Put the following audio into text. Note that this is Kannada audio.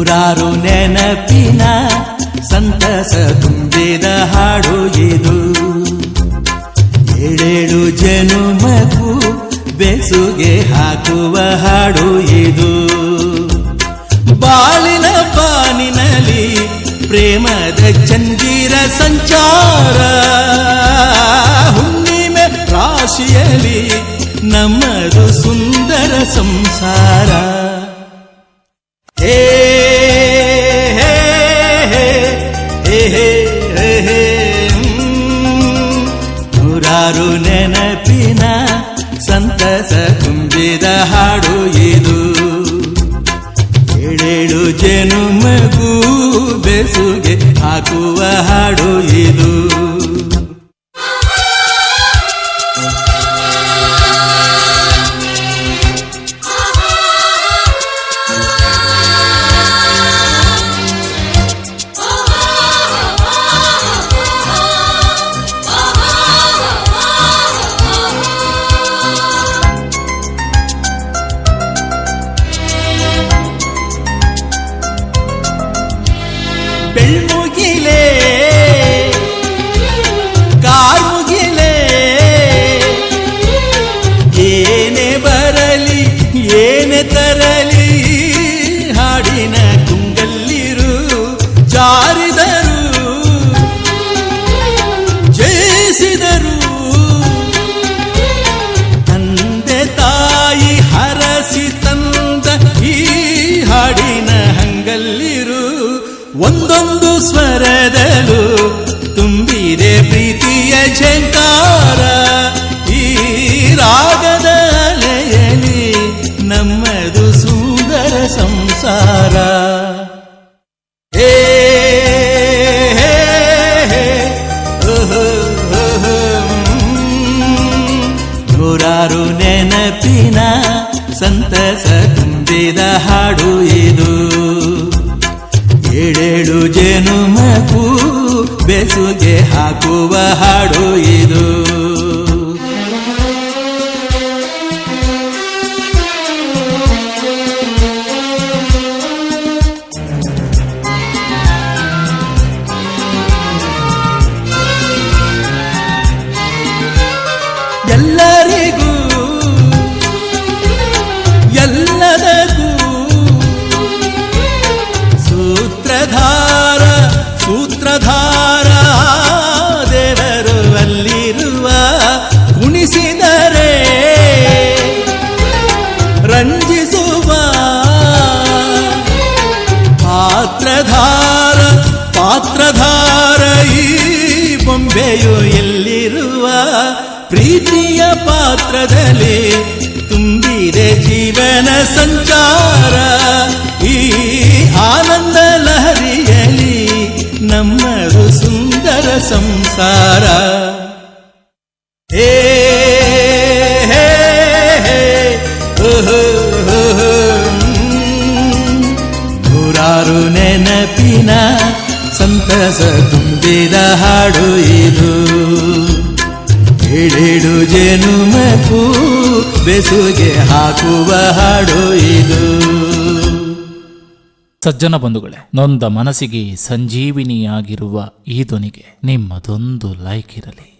ನೂರಾರು ನೆನಪಿನ ಸಂತಸ ತುಂಬಿದ ಹಾಡು ಇದು. ಏಳೇಳು ಜನುಮಕ್ಕೂ ಬೆಸುಗೆ ಹಾಕುವ ಹಾಡು ಇದು. ಬಾಳಿನ ಬಾನಿನಲ್ಲಿ ಪ್ರೇಮದ ಚಂದಿರ ಸಂಚಾರ ಹಾಡು ಇದು. ಏಳೇಳು ಜನುಮಗೂ ಬೆಸುಗೆ ಹಾಕುವ ಹಾಡು ಇದು. ಹಾಡಿನ ಹಂಗಲ್ಲಿರು, ಒಂದೊಂದು ಸ್ವರದಲು ತುಂಬಿದೆ ಪ್ರೀತಿಯ ಜಂಕಾರ ಈ ರಾಗದ ಅಲೆಯಲಿ ನಮ್ಮದು ಸುಂದರ ಸಂಸಾರ. ನೂರಾರು ನೆನಪಿನ ಸಂತಸ ತುಂಬಿದ ಹಾಡು ಇದು. ಏಳೇಳು ಮಗು ಬೆಸುಗೆ ಹಾಕುವ ಹಾಡು. ಪ್ರೀತಿಯ ಪಾತ್ರದಲ್ಲಿ ತುಂಬಿದೆ ಜೀವನ ಸಂಚಾರ. ಈ ಆನಂದ ಲಹರಿಯಲಿ ನಮ್ಮದು ಸುಂದರ ಸಂಸಾರ. ಹೇ ನೆನಪಿನ ಸಂತಸ ತುಂಬಿದ ಹಾಡು ಇದು. ಏಳೇಳು ಜನುಮಕ್ಕೂ ಬೆಸುಗೆ ಹಾಕುವ ಹಾಡು ಇದು. ಸಜ್ಜನ ಬಂಧುಗಳೇ, ನೊಂದ ಮನಸ್ಸಿಗೆ ಸಂಜೀವಿನಿಯಾಗಿರುವ ಈ ಧ್ವನಿಗೆ ನಿಮ್ಮದೊಂದು ಲೈಕ್ ಇರಲಿ.